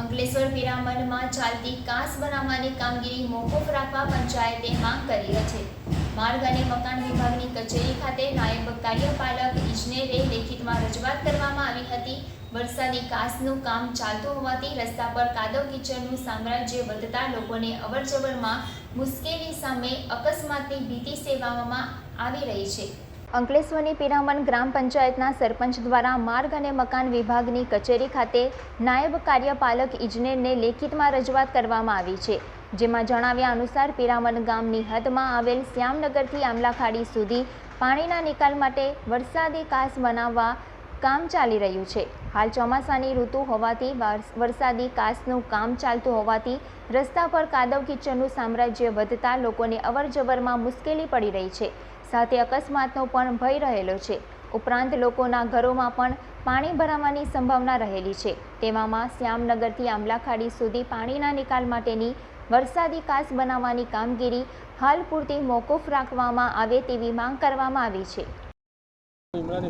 અંકલેશ્વર પિરામલમાં ચાલતી કાંસ બનાવવાની કામગીરી મોકૂફ રાખવા પંચાયતે માંગ કરી છે માર્ગ અને મકાન વિભાગની કચેરી ખાતે નાયબ કાર્યપાલક ઇજનેરે લેખિતમાં રજૂઆત કરવામાં આવી હતી. વરસાદી કાંસનું કામ ચાલતું હોવાથી રસ્તા પર કાદવ કીચડનું સામ્રાજ્ય વધતા લોકોને અવરજવરમાં મુશ્કેલી સામે અકસ્માતની ભીતિ સેવામાં આવી રહી છે. અંકલેશ્વરની પિરામણ ગ્રામ પંચાયતના સરપંચ દ્વારા માર્ગ અને મકાન વિભાગની કચેરી ખાતે નાયબ કાર્યપાલક ઇજનેરને લેખિતમાં રજૂઆત કરવામાં આવી છે, જેમાં જણાવ્યા અનુસાર પિરામણ ગામની હદમાં આવેલ શ્યામનગરથી આમલાખાડી સુધી પાણીના નિકાલ માટે વરસાદી કાસ બનાવવા કામ ચાલી રહ્યું છે. હાલ ચોમાસાની ઋતુ હોવાથી વરસાદી કાસનું કામ ચાલતું હોવાથી રસ્તા પર કાદવ કિચડનું સામ્રાજ્ય વધતા લોકોને અવરજવરમાં મુશ્કેલી પડી રહી છે. સાથે અકસ્માતનો પણ ભય રહેલો છે. ઉપરાંત લોકોના ઘરોમાં પણ પાણી ભરાવાની સંભાવના રહેલી છે. તેવામાં શ્યામનગરથી આમલાખાડી સુધી પાણીના નિકાલ માટેની વરસાદી કાસ બનાવવાની કામગીરી હાલ પૂરતી મોકૂફ રાખવામાં આવે તેવી માંગ કરવામાં આવી છે. ઇમરાન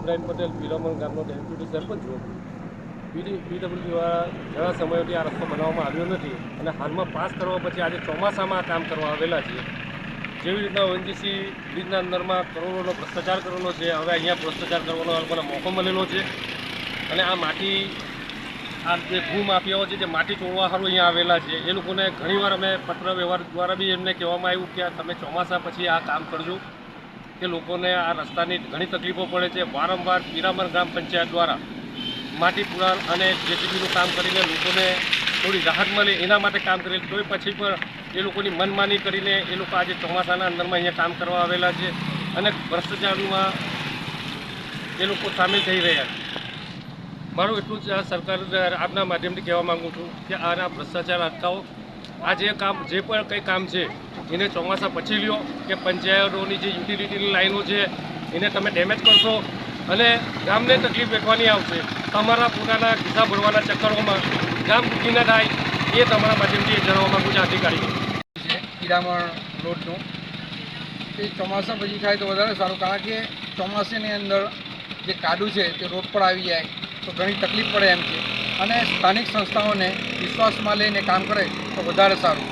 આ રસ્તો બનાવવામાં આવ્યો નથી અને હાલમાં પાસ કરવા પછી આજે ચોમાસામાં આ કામ કરવા આવેલા છે જેવી રીતના ઓએનજીસી બ્રિજના અંદરમાં કરોડોનો ભ્રષ્ટાચાર કરેલો છે, હવે અહીંયા ભ્રષ્ટાચાર કરવાનો લોકોને મોકો મળેલો છે. અને આ માટી, આ જે ભૂમાફિયાઓ છે, જે માટી ચોરવા સારું અહીંયા આવેલા છે, એ લોકોને ઘણીવાર અમે પત્ર વ્યવહાર દ્વારા બી એમને કહેવામાં આવ્યું કે તમે ચોમાસા પછી આ કામ કરજો, કે લોકોને આ રસ્તાની ઘણી તકલીફો પડે છે. વારંવાર પીરામર ગ્રામ પંચાયત દ્વારા માટી પુરાણ અને જેસીબીનું કામ કરીને લોકોને થોડી રાહત મળે એના માટે કામ કરેલ, તોય પછી પણ એ લોકોની મનમાની કરીને એ લોકો આજે ચોમાસાના અંદરમાં અહીંયા કામ કરવા આવેલા છે અને ભ્રષ્ટાચારમાં એ લોકો સામેલ થઈ રહ્યા છે. મારું એટલું જ સરકાર આપના માધ્યમથી કહેવા માગું છું કે આના ભ્રષ્ટાચાર અટકાવો. આ જે કામ, જે પણ કંઈ કામ છે, એને ચોમાસા પછી લ્યો કે પંચાયતોની જે યુટિલિટીની લાઈનો છે, એને તમે ડેમેજ કરશો અને ગામને તકલીફ વેઠવાની આવશે. તમારા પોતાના ખિસ્સા ભરવાના ચક્કરોમાં ગામ દુઃખી ના થાય એ તમારા માધ્યમથી જણાવવા માગું છું અધિકારીઓ હીરામણ રોડનું. એ ચોમાસા પછી થાય તો વધારે સારું, કારણ કે ચોમાસાની અંદર જે કાદુ છે તે રોડ પર આવી જાય તો ઘણી તકલીફ પડે એમ છે. અને સ્થાનિક સંસ્થાઓને વિશ્વાસમાં લઈને કામ કરે તો વધારે સારું.